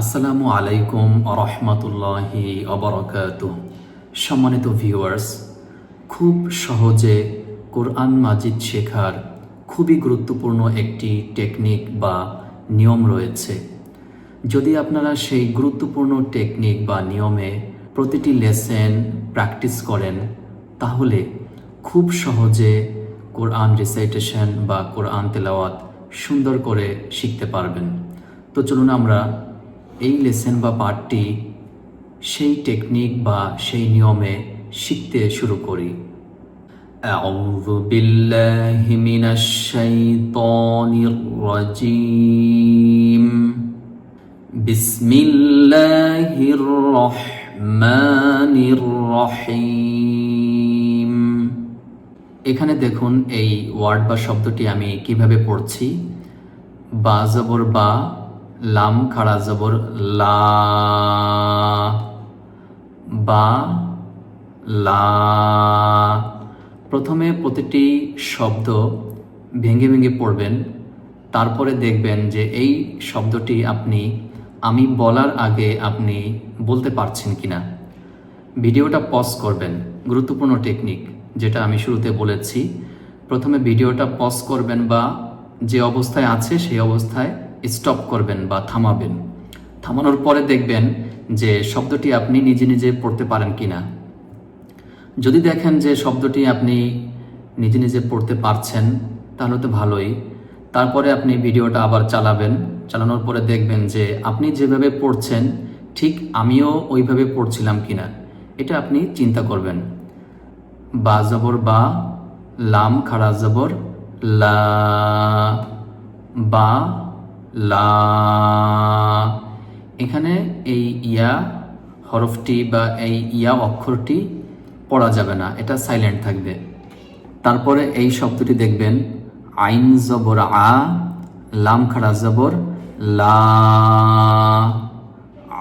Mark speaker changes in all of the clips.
Speaker 1: আসসালামু আলাইকুম রহমতুল্লাহি অবরকাত সম্মানিত ভিউয়ার্স, খুব সহজে কোরআন মাজিদ শেখার খুবই গুরুত্বপূর্ণ একটি টেকনিক বা নিয়ম রয়েছে। যদি আপনারা সেই গুরুত্বপূর্ণ টেকনিক বা নিয়মে প্রতিটি লেসেন প্র্যাকটিস করেন, তাহলে খুব সহজে কোরআন রিসাইটেশন বা কোরআন তেলাওয়াত সুন্দর করে শিখতে পারবেন। তো চলুন আমরা এই লেসেন বা পাঠটি সেই টেকনিক বা সেই নিয়মে শিখতে শুরু করি أعوذ بالله من الشيطان الرجيم بسم الله الرحمن الرحيم এখানে দেখুন এই ওয়ার্ড বা শব্দটি আমি কিভাবে পড়ছি বা জবর বা লাম খাড়া জবর লা, বা, লা। প্রথমে প্রতিটি শব্দ ভেঙে ভেঙে পড়বেন, তারপরে দেখবেন যে এই শব্দটি আপনি, আমি বলার আগে আপনি বলতে পারছেন কিনা। ভিডিওটা পজ করবেন, গুরুত্বপূর্ণ টেকনিক যেটা আমি শুরুতে বলেছি। প্রথমে ভিডিওটা পজ করবেন বা যে অবস্থায় আছে সেই অবস্থায় স্টপ করবেন বা থামাবেন। থামানোর পরে দেখবেন যে শব্দটি আপনি নিজে নিজে পড়তে পারেন কিনা। যদি দেখেন যে শব্দটি আপনি নিজে নিজে পড়তে পারছেন, তাহলে তো ভালোই। তারপরে আপনি ভিডিওটা আবার চালাবেন। চালানোর পরে দেখবেন যে আপনি যেভাবে পড়ছেন, ঠিক আমিও ওইভাবে পড়ছিলাম কিনা, এটা আপনি চিন্তা করবেন। বা জবর বা, লাম খাড়া জবর, লা, বা লা। এখানে এই ইয়া হরফটি বা এই ইয়া অক্ষরটি পড়া যাবে না, এটা সাইলেন্ট থাকবে। তারপরে এই শব্দটি দেখবেন, আইন জবর আ, লাম খাড়া জবর লা,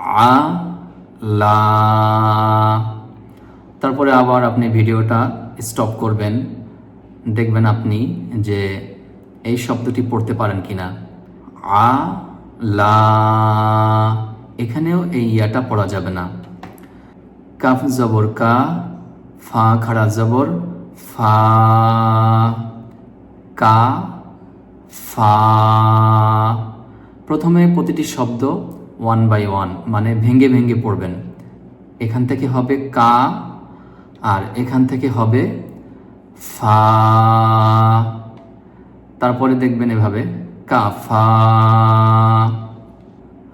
Speaker 1: আ, লা। তারপরে আবার আপনি ভিডিওটা স্টপ করবেন, দেখবেন আপনি যে এই শব্দটি পড়তে পারেন কিনা। আ, লা, এখানেও এই ইয়াটা পড়া যাবে না। কাফ জবর কা, ফা খাড়া জবর, ফা, কা, ফা। প্রথমে প্রতিটি শব্দ ওয়ান বাই ওয়ান মানে ভেঙ্গে ভেঙ্গে পড়বেন। এখান থেকে হবে কা, আর এখান থেকে হবে ফা। তারপরে দেখবেন এভাবে। কাফা।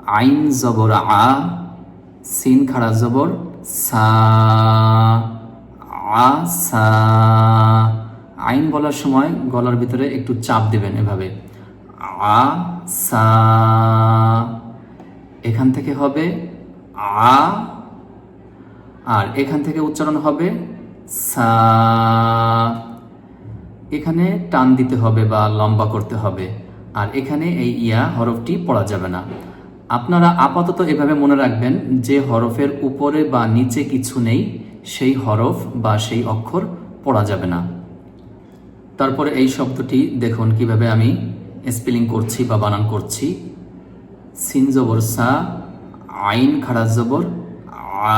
Speaker 1: আইন জবর আ, সিন খাড়া জবর সা। আ, সা। আইন বলার সময় গলার ভিতরে একটু চাপ দেবেন এভাবে। আ, সা। এখান থেকে হবে আ। আর এখান থেকে উচ্চারণ হবে সা। এখানে টান দিতে হবে বা লম্বা করতে হবে। আর এখানে এই ইয়া হরফটি পড়া যাবে না। আপনারা আপাতত এভাবে মনে রাখবেন যে হরফের উপরে বা নিচে কিছু নেই, সেই হরফ বা সেই অক্ষর পড়া যাবে না। তারপরে এই শব্দটি দেখুন কীভাবে আমি স্পেলিং করছি বা বানান করছি। সিন জবর সা, আইন খাড়া জবর, আ,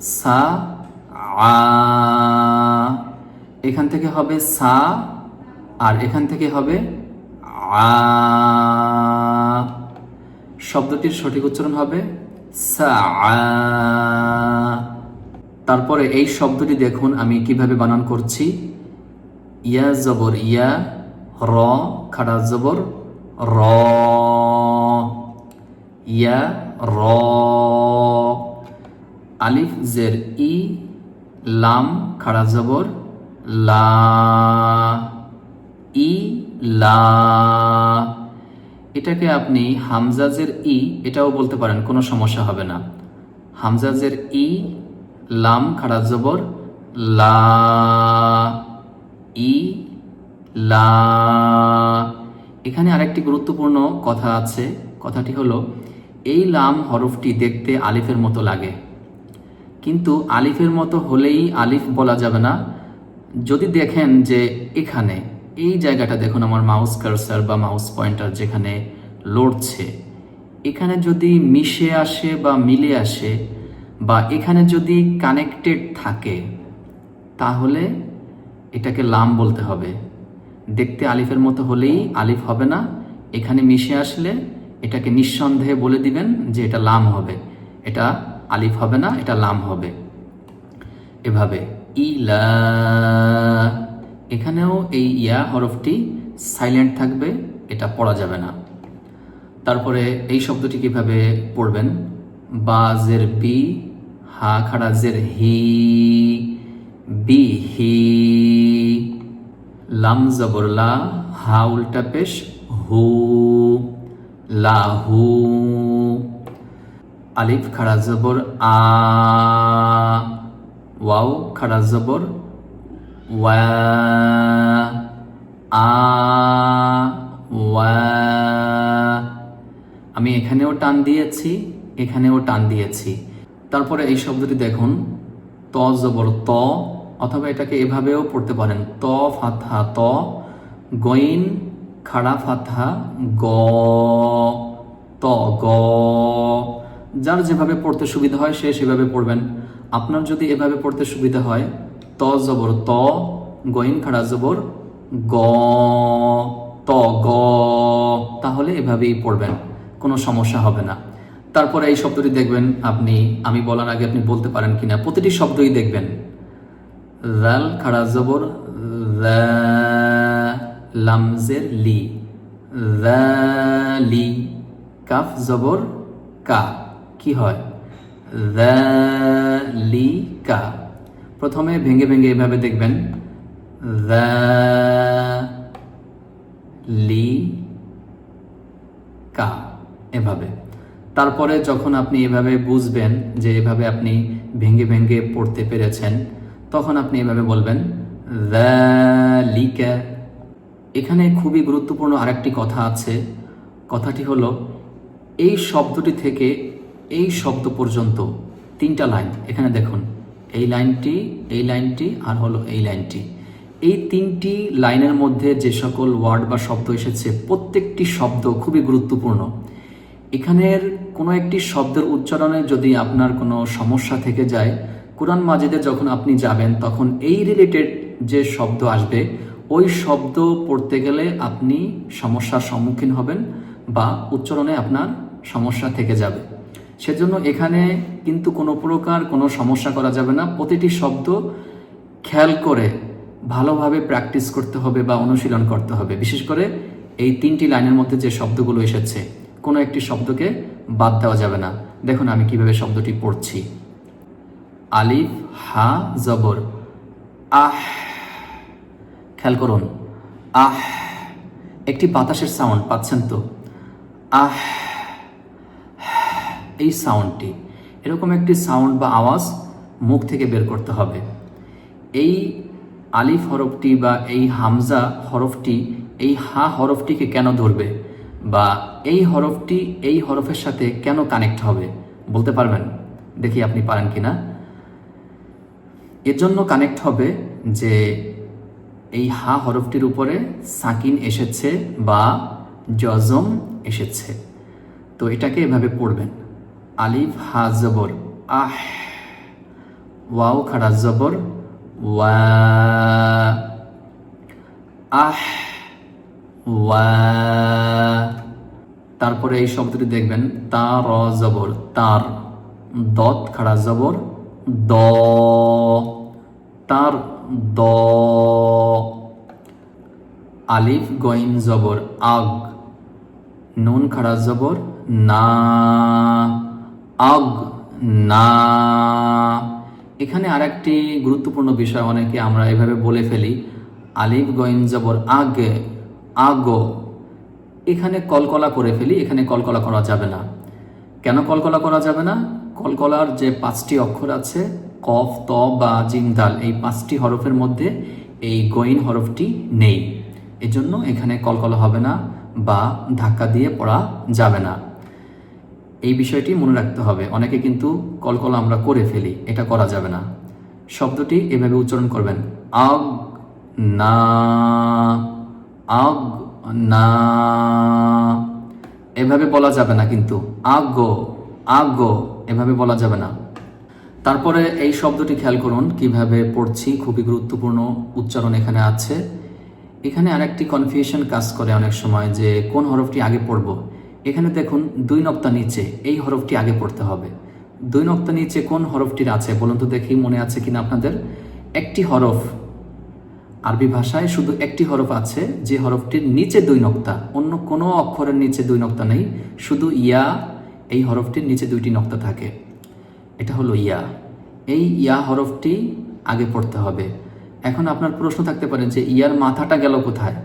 Speaker 1: সা, আ। এখান থেকে হবে সা আর এখান থেকে হবে আ, শব্দটির সঠিক উচ্চারণ হবে তারপরে এই শব্দটি দেখুন, আমি কীভাবে বানান করছি। ইয়া জবর ইয়া, র, খাড়া জবর, র। ইয়া, র। আলিফ, জের, ই, লাম, খাড়া জবর, লা। ই, লা। এটাকে আপনি হামজাজের ই, এটাও বলতে পারেন, কোনো সমস্যা হবে না। হামজাজের ই, লাম খাড়া জবর, লা। ই, লা। এখানে আরেকটি গুরুত্বপূর্ণ কথা আছে, কথাটি হলো, এই লাম হরফটি দেখতে আলিফের মতো লাগে। কিন্তু আলিফের মতো হলেই আলিফ বলা যাবে না। যদি দেখেন যে এখানে এই জায়গাটা দেখুন, আমার মাউস কার্সার বা মাউস পয়েন্টার যেখানে লড়ছে। এখানে যদি মিশে আসে বা মিলে আসে বা এখানে যদি কানেক্টেড থাকে, তাহলে এটাকে লাম বলতে হবে। দেখতে আলিফের মতো হলেই আলিফ হবে না। এখানে মিশে আসলে এটাকে নিঃসন্দেহে বলে দিবেন যে এটা লাম হবে। এটা আলিফ হবে না, এটা লাম হবে। এভাবে। ইলা এখানেও এই ইয়া হরফটি সাইলেন্ট থাকবে, এটা পড়া যাবে না। তারপরে এই শব্দটি কীভাবে পড়বেন? বা, জের, বি, হা, খাড়া, জের, হি, বি, হি, লাম, জবর, লা, হা, উল্টা পেশ, হু লাহু আলিফ, খাড়া, জবর, আ, ওয়াও, খাড়া, জবর ওয়া, আ, ওয়া। আমি এখানেও টান দিয়েছি, এখানেও টান দিয়েছি। তারপরে এই শব্দটি দেখুন, ত জবর ত, অথবা এটাকে এভাবেও পড়তে পারেন। ত ফাথা ত, গইন, খাড়া ফাথা গ, ত গ। যার যেভাবে পড়তে সুবিধা হয়, সে সেভাবে পড়বেন। আপনার যদি এভাবে পড়তে সুবিধা হয় ত জবর ত, গইন খাড়া জবর গ, ত, গ। তাহলে এভাবেই পড়বেন, কোনো সমস্যা হবে না। তারপরে এই শব্দটি দেখবেন, আপনি, আমি বলার আগে আপনি বলতে পারেন কিনা, প্রতিটি শব্দই দেখবেন। রাল খাড়া জবর লামজের লি। লি, কাফ জবর, কা। কি হয়? লি, কা। প্রথমে ভেঙে ভেঙে এভাবে দেখবেন। লি, কা, এভাবে। তারপরে যখন আপনি এভাবে বুঝবেন যে এভাবে আপনি ভেঙে ভেঙে পড়তে পেরেছেন, তখন আপনি এভাবে বলবেন লিকা এখানে খুবই গুরুত্বপূর্ণ আরেকটি কথা আছে। কথাটি হলো, এই শব্দটি থেকে এই শব্দ পর্যন্ত তিনটা লাইন। এখানে দেখুন এই লাইনটি এই লাইনটি আর হলো এই লাইনটি। এই তিনটি লাইনের মধ্যে যে সকল ওয়ার্ড বা শব্দ এসেছে, প্রত্যেকটি শব্দ খুবই গুরুত্বপূর্ণ। এখানের কোনো একটি শব্দের উচ্চারণে যদি আপনার কোনো সমস্যা থেকে যায়, কোরআন মাজিদে যখন আপনি যাবেন, তখন এই রিলেটেড যে শব্দ আসবে, ওই শব্দ পড়তে গেলে আপনি সমস্যার সম্মুখীন হবেন বা উচ্চারণে আপনার সমস্যা থেকে যাবে। সেজন্য এখানে কিন্তু কোনো প্রকার কোনো সমস্যা করা যাবে না। প্রতিটি শব্দ খেয়াল করে ভালোভাবে প্র্যাকটিস করতে হবে বা অনুশীলন করতে হবে। বিশেষ করে এই তিনটি লাইনের মধ্যে যে শব্দগুলো এসেছে, কোনো একটি শব্দকে বাদ দেওয়া যাবে না। দেখুন আমি কীভাবে শব্দটি পড়ছি। আলিফ, হা, জবর, আহ, খেয়াল করুন। আহ, একটি বাতাসের সাউন্ড পাচ্ছেন তো? আহ এই সাউন্ডটি এরকম একটি সাউন্ড বা আওয়াজ মুখ থেকে বের করতে হবে। এই আলিফ হরফটি বা এই হামজা হরফটি, এই হা হরফটিকে কেন ধরবে বা এই হরফটি এই হরফের সাথে কেন কানেক্ট হবে, বলতে পারবেন? দেখি আপনি পারেন কি না এর জন্য কানেক্ট হবে যে এই হা হরফটির উপরে সাকিন এসেছে বা জজম এসেছে। তো এটাকে এভাবে পড়বেন। আলিফ, হা, জবর। আহ, ওয়াও, খাড়া, জবর। ওয়া, আহ, ওয়া। তারপরে এই শব্দটি দেখবেন, তা, র, জবর। তার, দত, খাড়া, জবর। দ, তার, দ। আলিফ, গইন, জবর। আগ, নুন, খাড়া, জবর। না। আগ না এখানে আরেকটি গুরুত্বপূর্ণ বিষয় অনেকে আমরা এভাবে বলে ফেলি। আলিফ গইন জবর, আগে, আগো। এখানে কলকলা করে ফেলি, এখানে কলকলা করা যাবে না। কেন কলকলা করা যাবে না? কলকলার যে পাঁচটি অক্ষর আছে, কফ, ত, বা জিম দাল, এই পাঁচটি হরফের মধ্যে এই গইন হরফটি নেই। এজন্য এখানে কলকলা হবে না বা ধাক্কা দিয়ে পড়া যাবে না। এই বিষয়টি মনে রাখতে হবে। অনেকে কিন্তু কলকলা আমরা করে ফেলি, এটা করা যাবে না। শব্দটি এভাবে উচ্চারণ করবেন। আগ না আগ না, এভাবে বলা যাবে না কিন্তু। আগ আগ, এভাবে বলা যাবে না। তারপরে এই শব্দটি খেয়াল করুন, কীভাবে পড়ছি, খুবই গুরুত্বপূর্ণ উচ্চারণ এখানে আছে। এখানে আরেকটি কনফিউশন কাজ করে অনেক সময় যে কোন হরফটি আগে পড়ব। এখানে দেখুন দুই নক্তা নিচে, এই হরফটি আগে পড়তে হবে। দুই নক্তা নিচে কোন হরফটির আছে বলুন তো দেখি, মনে আছে কিনা আপনাদের? একটি হরফ। আরবি ভাষায় শুধু একটি হরফ আছে, যে হরফটির নিচে দুই নক্তা, অন্য কোনো অক্ষরের নিচে দুই নক্তা নেই, শুধু ইয়া, এই হরফটির নিচে দুইটি নক্তা থাকে। এটা হলো ইয়া। এই ইয়া হরফটি আগে পড়তে হবে। এখন আপনার প্রশ্ন থাকতে পারে যে, ইয়ার মাথাটা গেল কোথায়?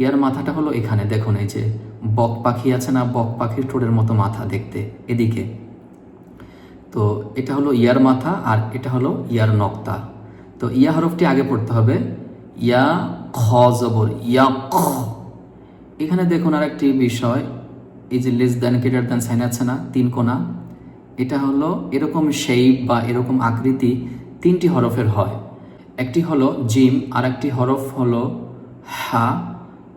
Speaker 1: ইয়ার মাথাটা হলো এখানে, দেখুন এই যে। বক পাখি আছে না বক পাখির ঠোঁটের মতো মাথা দেখতে, এদিকে। তো এটা হলো ইয়ার মাথা আর এটা হলো ইয়ার নক্তা। তো ইয়া হরফটি আগে পড়তে হবে। ইয়া খ জবর, ইয়া খ। এখানে দেখুন আর একটি বিষয়, এই যে less than greater than sign আছে না, তিন কোনা। এটা হলো এরকম শেপ বা এরকম আকৃতি তিনটি হরফের হয়। একটি হলো জিম আর একটি হরফ হলো হা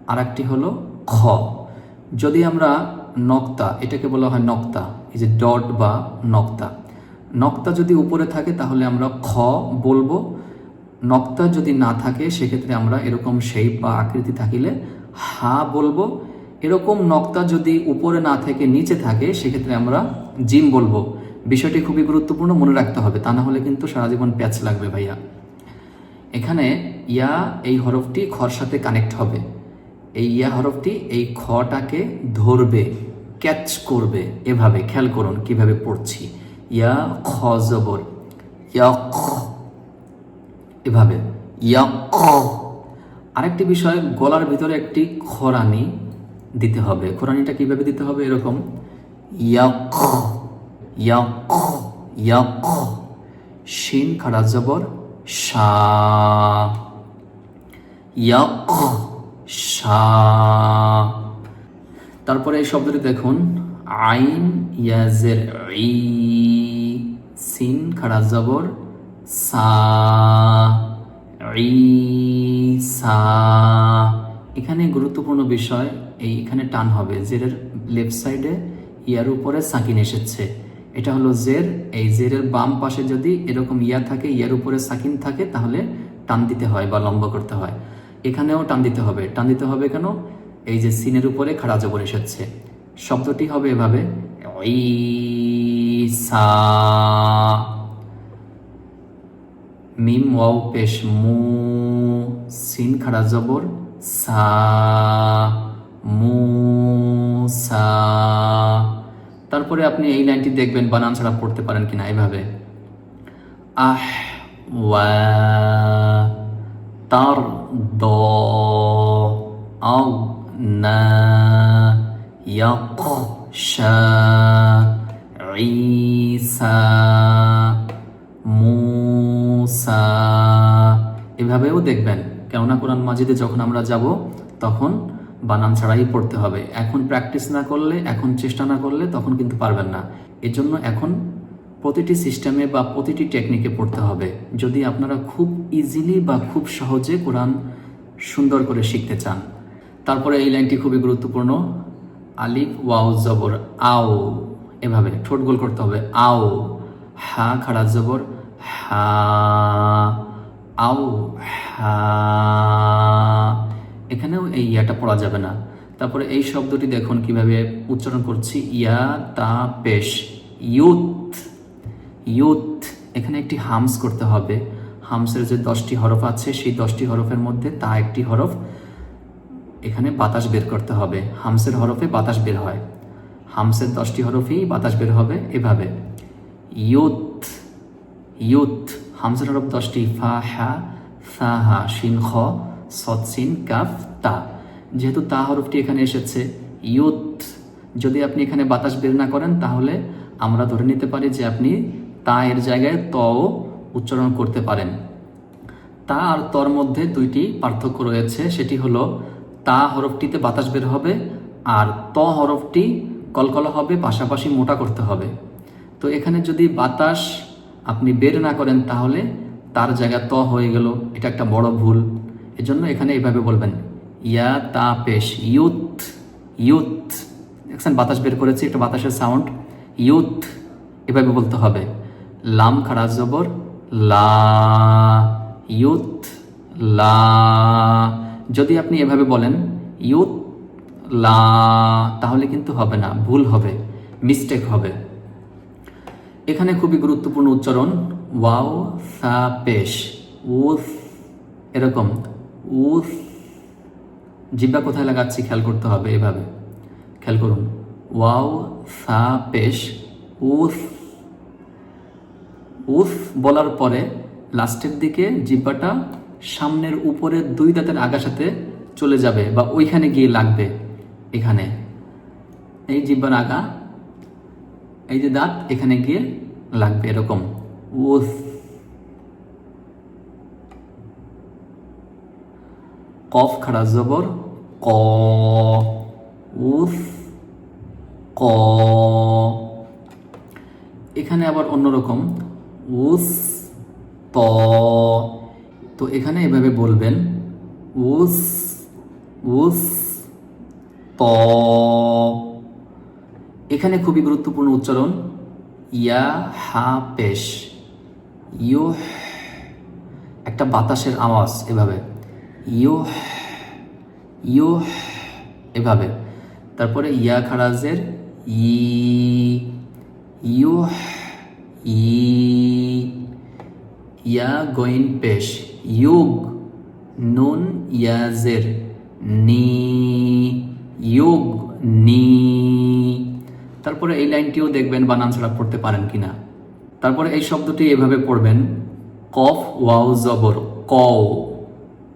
Speaker 1: আর একটি হলো খ। যদি আমরা নক্তা, এটাকে বলা হয় নক্তা, এই যে ডট বা নক্তা। নক্তা যদি উপরে থাকে তাহলে আমরা খ বলব। নক্তা যদি না থাকে, সেক্ষেত্রে আমরা এরকম শেপ বা আকৃতি থাকিলে হা বলব। এরকম নক্তা যদি উপরে না থেকে নিচে থাকে, সেক্ষেত্রে আমরা জিম বলব। বিষয়টি খুবই গুরুত্বপূর্ণ, মনে রাখতে হবে। তা না হলে কিন্তু সারা জীবন প্যাচ লাগবে ভাইয়া। এখানে ইয়া এই হরফটি খর সাথে কানেক্ট হবে। এই ইয়া হরফটি এই খটাকে ধরবে, ক্যাচ করবে। এভাবে, খেয়াল করুন কীভাবে পড়ছি। ইয়া খ জবর এভাবে আরেকটি বিষয়, গলার ভিতরে একটি খরানি দিতে হবে। খরানিটা কীভাবে দিতে হবে? এরকম, ইয়া ইয়া ইয়া খ। শিন, খাড়া, জবর, শা। শা তারপরে এই শব্দটি দেখুন, আইন ইয়াজের ই, সিন খাড়া জবর, সা, ই, সা। এখানে গুরুত্বপূর্ণ বিষয়, এই এখানে টান হবে, জেরের লেফট সাইডে ইয়ার উপরে সাকিন এসেছে। এটা হলো জের, এই জেরের বাম পাশে যদি এরকম ইয়া থাকে, ইয়ার উপরে সাকিন থাকে, তাহলে টান দিতে হয় বা লম্বা করতে হয়। এখানেও টান দিতে হবে। টান দিতে হবে কেন? এই যে সিনের উপরে খাড়া জবর এসেছে। শব্দটি হবে এভাবে ঈসা মিম, ওয়াও, পেশ, মু, সিন, খাড়া জবর, সা, মু, সা। তারপরে আপনি এই লাইনটি দেখবেন, বানান ছাড়া পড়তে পারেন কিনা এভাবে। আহ, ওয়া আও না ইয়াকশা ঈসা মুসা এভাবেও দেখবেন। কেননা কোরআন মাজিদে যখন আমরা যাব, তখন বানান ছাড়াই পড়তে হবে। এখন প্র্যাকটিস না করলে, এখন চেষ্টা না করলে তখন কিন্তু পারবেন না। এজন্য এখন প্রতিটি সিস্টেমে বা প্রতিটি টেকনিকে পড়তে হবে। যদি আপনারা খুব ইজিলি বা খুব সহজে কোরআন সুন্দর করে শিখতে চান। তারপরে এই লাইনটি খুবই গুরুত্বপূর্ণ। আলিফ, ওয়াও, জবর, আও, এভাবে ঠোঁট গোল করতে হবে। আও, হা, খাড়া জবর, হা, আও, হা। এখানেও এই ইয়াটা পড়া যাবে না। তারপরে এই শব্দটি দেখুন কীভাবে উচ্চারণ করছি। ইয়া, তা, পেশ ইউথ ইউথ, এখানে একটি হামস করতে হবে। হামসের যে দশটি হরফ আছে, সেই দশটি হরফের মধ্যে তা একটি হরফ এখানে বাতাস বের করতে হবে। হামসের হরফে বাতাস বের হয়। হামসের দশটি হরফেই বাতাস বের হবে এভাবে। ইউথ ইউথ, হামসের হরফ দশটি, ফা, হা ফা হা, শিন, খ, সৎ সিন কাফ, তা। যেহেতু তা হরফটি এখানে এসেছে, ইউথ, যদি আপনি এখানে বাতাস বের না করেন, তাহলে আমরা ধরে নিতে পারি যে আপনি তা এর জায়গায় তও উচ্চারণ করতে পারেন। তা আর তর মধ্যে দুইটি পার্থক্য রয়েছে, সেটি হলো তা হরফটিতে বাতাস বের হবে আর ত হরফটি কলকলা হবে, পাশাপাশি মোটা করতে হবে। তো এখানে যদি বাতাস আপনি বের না করেন, তাহলে তার জায়গা ত হয়ে গেল, এটা একটা বড় ভুল। এজন্য এখানে এইভাবে বলবেন, ইয়া তা পেশ ইউথ ইউথ দেখছেন, বাতাস বের করেছি, একটা বাতাসের সাউন্ড ইউথ এভাবে বলতে হবে। লাম খারাজ জবর, লা ইউথ লা। যদি আপনি এভাবে বলেন ইউথ লা, তাহলে কিন্তু হবে না, ভুল হবে মিস্টেক হবে। এখানে খুবই গুরুত্বপূর্ণ উচ্চারণ, ওয়াও, সা, পেশ। উস, এরকম, উস। জিব্বা কোথায় লাগাচ্ছি খেয়াল করতে হবে এভাবে। খেয়াল করুন, ওয়াও, সা, পেশ, উস। উফ বলার পরে লাস্টের দিকে জিব্বাটা সামনের উপরের দুই দাঁতের সাথে চলে যাবে বা ওইখানে গিয়ে লাগবে এখানে। এই জিব্বার আগা, এই যে দাঁত, এখানে গিয়ে লাগবে এরকম। উফ। কফ খাড়া জবর, ক। উফ। ক। এখানে আবার অন্যরকম। উস ত। তো এখানে এভাবে বলবেন, উস উস ত। এখানে খুবই গুরুত্বপূর্ণ উচ্চারণ, ইয়া হা পেশ ইউ একটা বাতাসের আওয়াজ এভাবে ইউ ইউ এভাবে। তারপরে ইয়া খারাজের ই ইউ ই, ইয়া গোইন পেশ, ইউগ, নুন ইয়াজের নি, ইউগ, নি। তারপরে এই লাইনটিও দেখবেন বানান ছাড়া পড়তে পারেন কিনা। তারপরে এই শব্দটি এভাবে পড়বেন, কফ, ওয়াও, জবর, কও।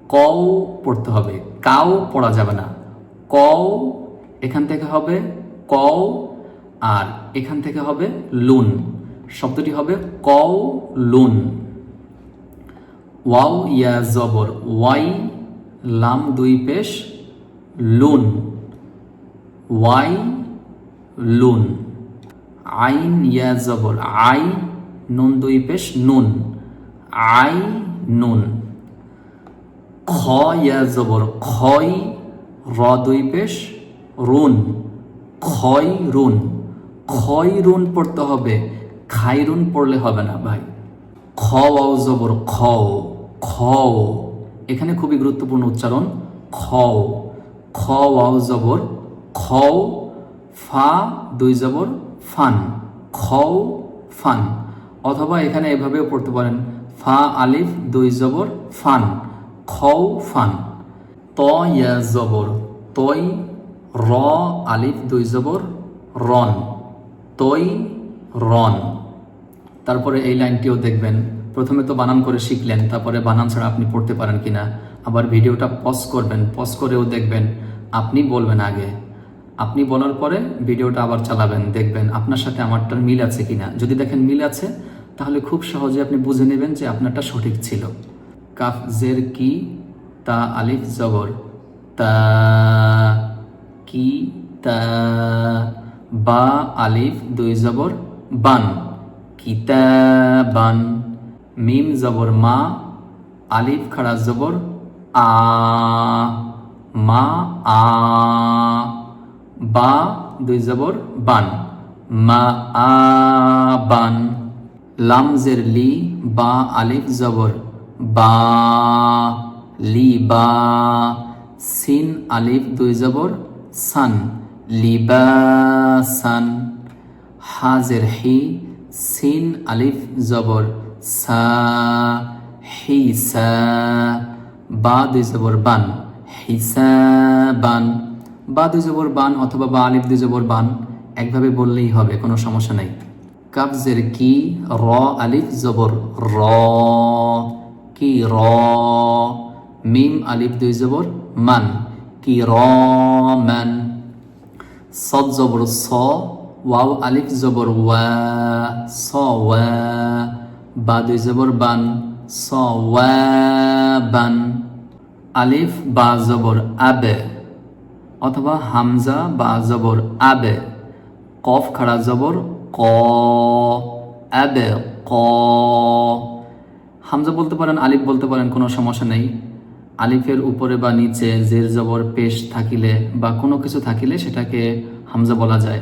Speaker 1: কও পড়তে হবে, কাও পড়া যাবে না। কও এখান থেকে হবে কও, আর এখান থেকে হবে লুন। শব্দটি হবে কও লুন ওয়াও, ইয়া, জবর। ওয়াই, লাম, দুই পেশ, লুন। ওয়াই, লুন। আইন, ইয়া, জবর। আই, নুন, দুই পেশ, নুন। আই, নুন। খ, ইয়া, জবর। খয় র, দুই পেশ, রুন। খয় রুন। খয় রুন পড়তে হবে। খাই রুন পড়লে হবে না, ভাই। খ ওয়াও জবর খ খ এখানে খুবই গুরুত্বপূর্ণ উচ্চারণ খ খ ওয়াও জবর খ ফা, দুই জবর, ফান। খ ফান। অথবা এখানে এভাবেও পড়তে পারেন, ফা, আলিফ, দুই জবর, ফান। খ ফান। ত ইয়া জবর। তই র, আলিফ, দুই জবর, রন। তই রন। তারপরে এই লাইনটিও দেখবেন। প্রথমে তো বানান করে শিখলেন, তারপরে বানান ছাড়া আপনি পড়তে পারেন কিনা। আবার ভিডিওটা পজ করবেন পজ করেও দেখবেন, আপনি বলবেন আগে। আপনি বলার পরে ভিডিওটা আবার চালাবেন, দেখবেন আপনার সাথে আমারটার মিল আছে কিনা। যদি দেখেন মিল আছে, তাহলে খুব সহজে আপনি বুঝে নেবেন যে আপনারটা সঠিক ছিল। কাফ জের কি, তা আলিফ জবর। তা, কি, তা, বা, আলিফ, দুই জবর, বান। কিতাবান। মিম জবর মা, আলিফ খাড়া জবর আ, মা আ, বা দুই জবর বান। মা আ, বান। লাম জের লি, বা আলিফ জবর বা, লি বা। সিন আলিফ দুই জবর সান লিবাসান হাজের হি সিন, আলিফ, জবর, সা হিসা বা দুই জবর, বান। হিসাবান বা দুই জবর, বান অথবা বা আলিফ, দুই জবর, বান। একভাবে বললেই হবে, কোনো সমস্যা নাই। কাবজের কি? র, আলিফ, জবর, র। কি র? মিম, আলিফ, দুই জবর, মান। কি র, মান। সদ জবর, স ওয়াও আলিফ জবর ওয়া, স ওয়া বা দুই জবর বান, স ওয়া বান, আলিফ বা জবর আবে, অথবা হামজা বা জবর আবে, কফ খাড়া জবর ক, আবে ক। হামজা বলতে পারেন, আলিফ বলতে পারেন, কোনো সমস্যা নেই। আলিফের উপরে বা নিচে জের জবর পেশ থাকিলে বা কোনো কিছু থাকিলে সেটাকে হামজা বলা যায়।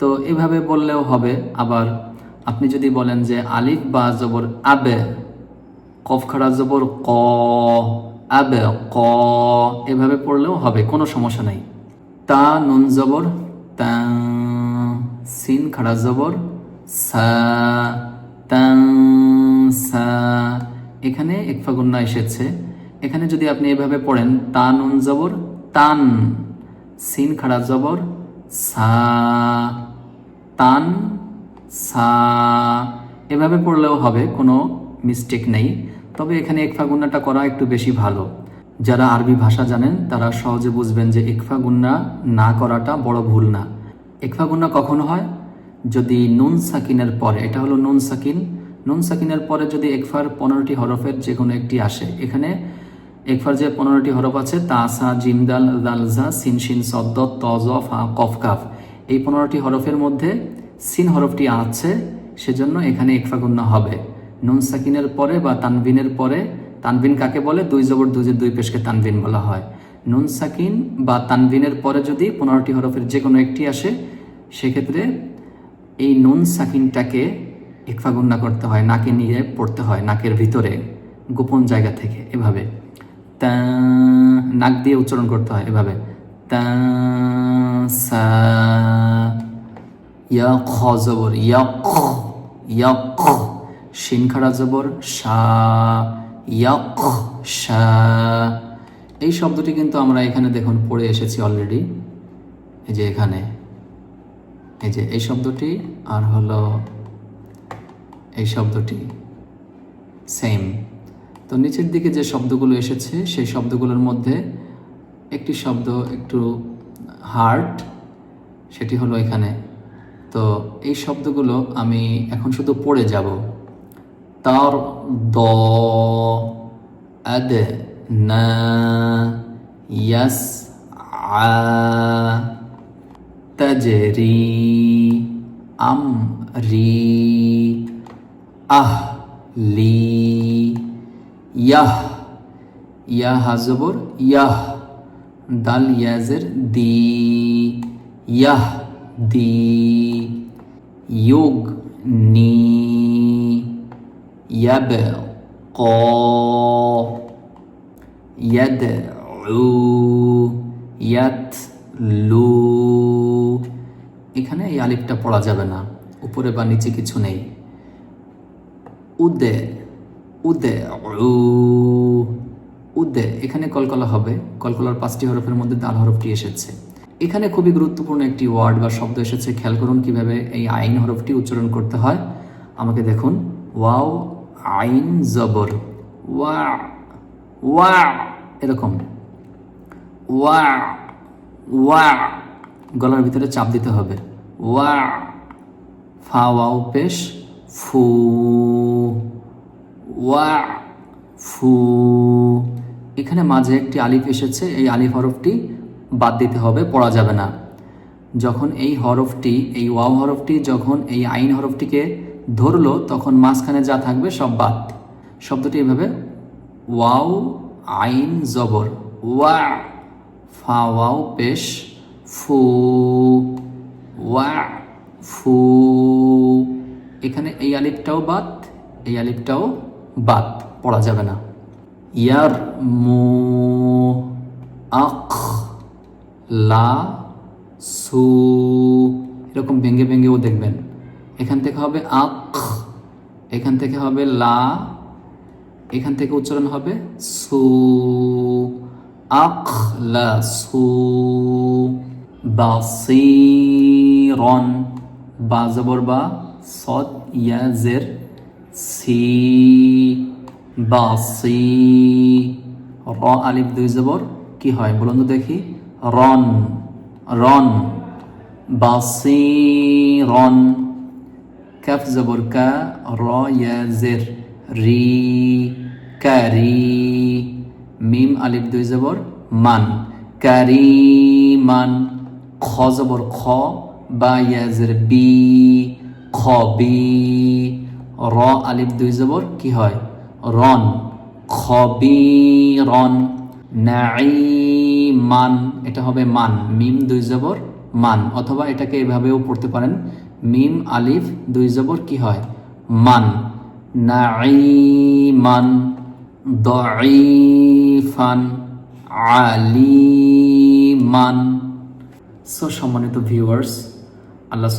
Speaker 1: তো এভাবে বললেও হবে। আবার আপনি যদি বলেন যে আলিফ বা জবর আবে, কফ খাড়া জবর ক, আবে ক, এভাবে পড়লেও হবে, কোনো সমস্যা নাই। তা নুন জবর, তা সিন খাড়া জবর, সা, তাং সা। এখানে এসেছে। এখানে যদি আপনি এভাবে পড়েন, তা নুন জবর, তান, সিন খাড়া জবর, সা। তান, সা, এভাবে পড়লেও হবে, কোনো মিস্টেক নেই। তবে এখানে একফা গুন্নাটা করা একটু বেশি ভালো। যারা আরবি ভাষা জানেন, তারা সহজে বুঝবেন যে একফা গুন্না না করাটা বড় ভুল না। একফা গুন্না কখন হয়? যদি নুন সাকিনের পরে, এটা হলো নুন সাকিন। নুন সাকিনের পরে যদি একফার পনেরোটি হরফের যে কোনো একটি আসে, এখানে একফার যে পনেরোটি হরফ আছে তাসা জিমদাল দালজা সিন সিন সদ্দ তজ ফা, কফ, কাফ। এই পনেরোটি হরফের মধ্যে সিন হরফটি আছে, সেজন্য এখানে একফা গুন্না হবে। নুন সাকিনের পরে বা তানবিনের পরে তানবিন কাকে বলে? দুই জবর দুজের দুই পেশকে তানবিন বলা হয়। নুন সাকিন বা তানবিনের পরে যদি পনেরোটি হরফের যে কোনো একটি আসে, সেক্ষেত্রে এই নুন সাকিনটাকে একফা গুন্না করতে হয়, নাকে নিয়ে পড়তে হয়, নাকের ভিতরে, গোপন জায়গা থেকে, এভাবে। তা, নাক দিয়ে উচ্চারণ করতে হয়, এভাবে। জবর ইয়া খ ইয়া খ শিন খাড়া জবর ইয়া খ সা এই শব্দটি কিন্তু আমরা এখানে দেখুন, পড়ে এসেছি অলরেডি এই যে এখানে। এই যে এই শব্দটি, আর হলো এই শব্দটি। সেম তো নিচের দিকে যে শব্দগুলো এসেছে, সেই শব্দগুলোর মধ্যে একটি শব্দ, একটু হার্ট, সেটি হলো এখানে। তো এই শব্দগুলো আমি এখন শুধু পড়ে যাব। তার দ, আদ, না, ইয়াস, আ আম, রি, আহ, লি, ইয়াহ ইয়াহ জবর, ইয়াহ। দাল ইয়াজের দি, ইয়াহ দি, ইয়োগ নি ইয়াব ক ইয়াদউ, ইয়াতলু। এখানে এই আলিফটা পড়া যাবে না, উপরে বা নিচে কিছু নেই। উদে উদে উ উদে এখানে কলকলা হবে। কলকলার পাঁচটি হরফের মধ্যে দাল হরফটি এসেছে। এখানে খুবই গুরুত্বপূর্ণ একটি ওয়ার্ড বা শব্দ এসেছে। খেয়াল করুন কীভাবে এই আইন হরফটি উচ্চারণ করতে হয়। আমাকে দেখুন। ওয়াও, আইন, জবর। ওয়া ওয়া, এরকম। ওয়া ওয়া, গলার ভিতরে চাপ দিতে হবে। ওয়া, ফা, ওয়াও, পেশ, ফু, ওয়া, ফু। এখানে মাঝে একটি আলিফ এসেছে, এই আলিফ হরফটি বাদ দিতে হবে, পড়া যাবে না। যখন এই হরফটি, এই ওয়াও হরফটি, যখন এই আইন হরফটিকে ধরলো, তখন মাঝখানে যা থাকবে সব বাদ। শব্দটি এভাবে, ওয়াও, আইন, জবর। ওয়া, ফা, ওয়াও, পেশ, ফু, ওয়া, ফু। এখানে এই আলিফটাও বাদ, এই আলিফটাও বাদ, পড়া যাবে না। ইয়ার মু আখ লা সু। এরকম ভেঙে ভেঙেও দেখবেন। এখান থেকে হবে আখ, এখান থেকে হবে লা, এখান থেকে উচ্চারণ হবে সু। আখ লা সু। বাসিরন। বা জবর বা সদ, ইয়া, জের, সি। বাসি। র আলিফ দুই জবর, কি হয় বলুন তো দেখি। রন রন বাসিরন কাফ জবর কা, র, ইয়া, জের, রি, কারি। মিম আলিফ দুই জবর, মান। কারিমান, খ জবর খ, বা ইয়াজের বি, খ, বি। র আলিফ দুই জবর, কি হয় রন, খবিরন মান এটা হবে মান, মিম দুই জবর, মান, অথবা এটাকে এভাবেও পড়তে পারেন, মিম, আলিফ, দুই জবর কি হয়? মান নাইমান দঈফান, আলিমান। সো সম্মানিত ভিউয়ার্স আল্লাহ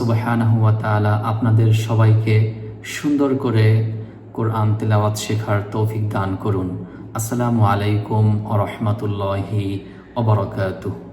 Speaker 1: তাআলা আপনাদের সবাইকে সুন্দর করে কোরআন তেলাওয়াত শেখার তৌফিক দান করুন। আসসালামু আলাইকুম আ রহমতুল্লাহি ওয়া বারাকাতুহু।